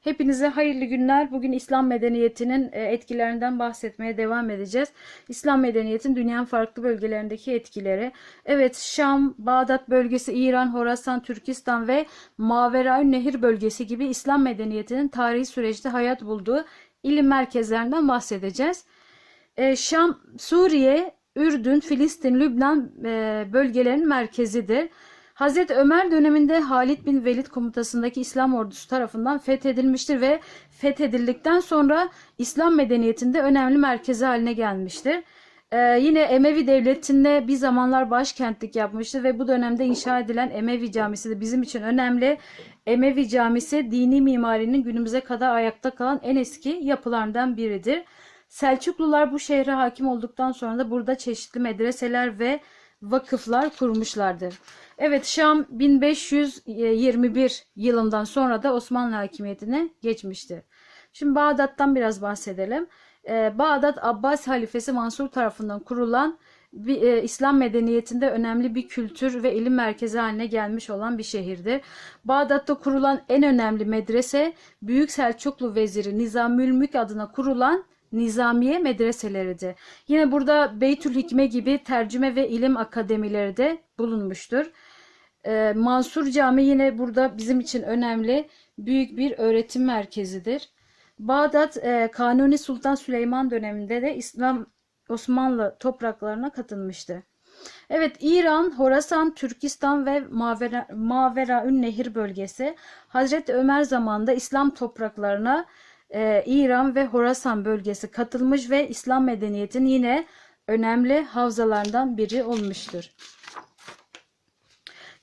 Hepinize hayırlı günler. Bugün İslam medeniyetinin e, etkilerinden bahsetmeye devam edeceğiz. İslam medeniyetin dünyanın farklı bölgelerindeki etkileri. Evet Şam, Bağdat bölgesi, İran, Horasan, Türkistan ve Maveraün Nehir bölgesi gibi İslam medeniyetinin tarihi süreçte hayat bulduğu ilim merkezlerinden bahsedeceğiz. E, Şam, Suriye, Ürdün, Filistin, Lübnan e, bölgelerinin merkezidir. Hazreti Ömer döneminde Halid bin Velid komutasındaki İslam ordusu tarafından fethedilmiştir ve fethedildikten sonra İslam medeniyetinde önemli merkezi haline gelmiştir. Ee, yine Emevi devletinde bir zamanlar başkentlik yapmıştır ve bu dönemde inşa edilen Emevi Camisi de bizim için önemli. Emevi Camisi dini mimarinin günümüze kadar ayakta kalan en eski yapılardan biridir. Selçuklular bu şehre hakim olduktan sonra da burada çeşitli medreseler ve vakıflar kurmuşlardır. Evet Şam 1521 yılından sonra da Osmanlı hakimiyetine geçmiştir. Şimdi Bağdat'tan biraz bahsedelim. Ee, Bağdat Abbas halifesi Mansur tarafından kurulan bir, e, İslam medeniyetinde önemli bir kültür ve ilim merkezi haline gelmiş olan bir şehirdir. Bağdat'ta kurulan en önemli medrese Büyük Selçuklu Veziri Nizamülmülk adına kurulan Nizamiye medreseleridir. Yine burada Beytül Hikme gibi tercüme ve ilim akademileri de bulunmuştur. Ee, Mansur Camii yine burada bizim için önemli büyük bir öğretim merkezidir. Bağdat e, Kanuni Sultan Süleyman döneminde de İslam Osmanlı topraklarına katılmıştı. Evet İran, Horasan, Türkistan ve Mavera, Maveraün Nehir bölgesi Hazreti Ömer zamanında İslam topraklarına e, İran ve Horasan bölgesi katılmış ve İslam medeniyetinin yine önemli havzalarından biri olmuştur.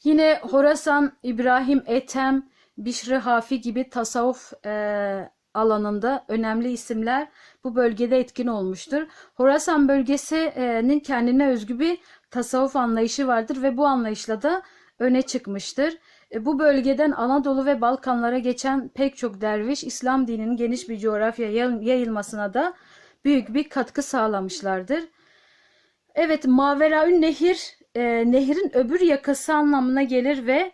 Yine Horasan, İbrahim Ethem, Bişri Hafi gibi tasavvuf e, alanında önemli isimler bu bölgede etkin olmuştur. Horasan bölgesinin kendine özgü bir tasavvuf anlayışı vardır ve bu anlayışla da öne çıkmıştır. E, Bu bölgeden Anadolu ve Balkanlara geçen pek çok derviş İslam dininin geniş bir coğrafya yayılmasına da büyük bir katkı sağlamışlardır. Evet, Maveraün Nehir, e, nehrin öbür yakası anlamına gelir ve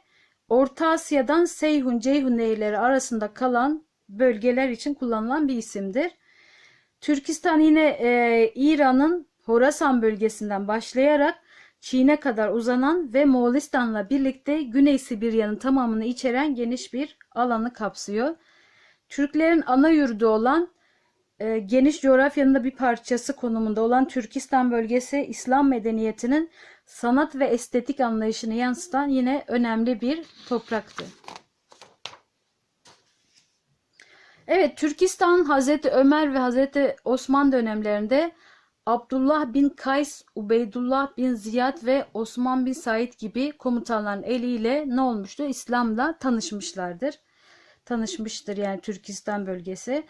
Orta Asya'dan Seyhun, Ceyhun nehirleri arasında kalan bölgeler için kullanılan bir isimdir. Türkistan yine e, İran'ın Horasan bölgesinden başlayarak Çin'e kadar uzanan ve Moğolistan'la birlikte Güney Sibirya'nın tamamını içeren geniş bir alanı kapsıyor. Türklerin ana yurdu olan e, geniş coğrafyanın da bir parçası konumunda olan Türkistan bölgesi İslam medeniyetinin sanat ve estetik anlayışını yansıtan yine önemli bir topraktı. Evet, Türkistan Hazreti Ömer ve Hazreti Osman dönemlerinde Abdullah bin Kays, Ubeydullah bin Ziyad ve Osman bin Said gibi komutanların eliyle ne olmuştu? İslam'la tanışmışlardır. Tanışmıştır yani Türkistan bölgesi.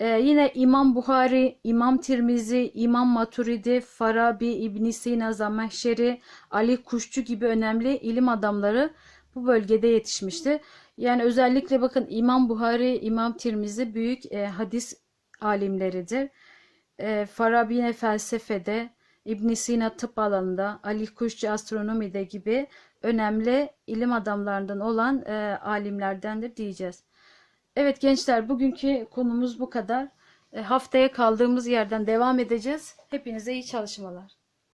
Ee, yine İmam Buhari, İmam Tirmizi, İmam Maturidi, Farabi, İbn Sina, Zamahşeri, Ali Kuşçu gibi önemli ilim adamları bu bölgede yetişmişti. Yani özellikle bakın İmam Buhari, İmam Tirmizi büyük e, hadis alimleridir. E, Farabi yine felsefede, İbn Sina tıp alanında, Ali Kuşçu astronomide gibi önemli ilim adamlarından olan e, alimlerdendir diyeceğiz. Evet gençler bugünkü konumuz bu kadar. E, haftaya kaldığımız yerden devam edeceğiz. Hepinize iyi çalışmalar.